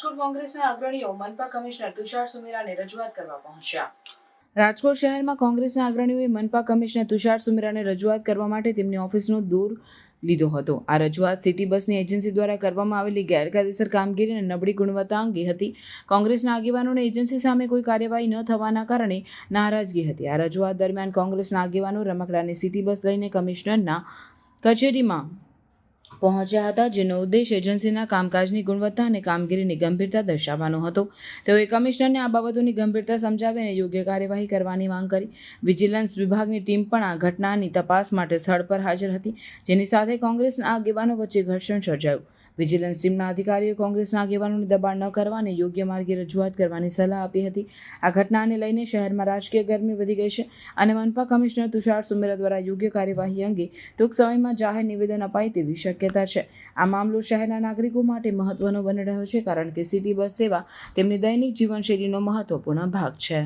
રાજકોટ કોંગ્રેસના અગ્રણીઓ મનપા કમિશનર તુષાર સુમેરાને રજૂઆત કરવા પહોંચ્યા. રાજકોટ શહેરમાં કોંગ્રેસના અગ્રણીઓએ મનપા કમિશનર તુષાર સુમેરાને રજૂઆત કરવા માટે તેમની ઓફિસનો દૂર લીધો હતો. આ રજૂઆત સિટી બસની એજન્સી દ્વારા કરવામાં આવેલી ગેરકાયદેસર કામગીરી અને નબળી ગુણવત્તા અંગે હતી. કોંગ્રેસના આગેવાનોને એજન્સી સામે કોઈ કાર્યવાહી ન થવાના કારણે નારાજગી હતી. આ રજૂઆત દરમિયાન કોંગ્રેસના આગેવાનો રમકડાની સિટી બસ લઈને કમિશનરના કચેરીમાં પહોંચ્યા હતા, જેનો ઉદ્દેશ એજન્સીના કામકાજની ગુણવત્તા અને કામગીરીની ગંભીરતા દર્શાવવાનો હતો. તેઓએ કમિશનરને આ બાબતોની ગંભીરતા સમજાવીને યોગ્ય કાર્યવાહી કરવાની માંગ કરી. વિજિલન્સ વિભાગની ટીમ પણ આ ઘટનાની તપાસ માટે સ્થળ પર હાજર હતી, જેની સાથે કોંગ્રેસના આગેવાનો વચ્ચે ઘર્ષણ સર્જાયું. વિજિલન્સ ટીમના અધિકારીઓ કોંગ્રેસના આગેવાનોને દબાણ ન કરવા અને યોગ્ય માર્ગે રજૂઆત કરવાની સલાહ આપી હતી. આ ઘટનાને લઈને શહેરમાં રાજકીય ગરમી વધી ગઈ છે અને મનપા કમિશનર તુષાર સુમેરા દ્વારા યોગ્ય કાર્યવાહી અંગે ટૂંક સમયમાં જાહેર નિવેદન અપાય તેવી શક્યતા છે. આ મામલો શહેરના નાગરિકો માટે મહત્વનો બની રહ્યો છે કારણ કે સિટી બસ સેવા તેમની દૈનિક જીવનશૈલીનો મહત્વપૂર્ણ ભાગ છે.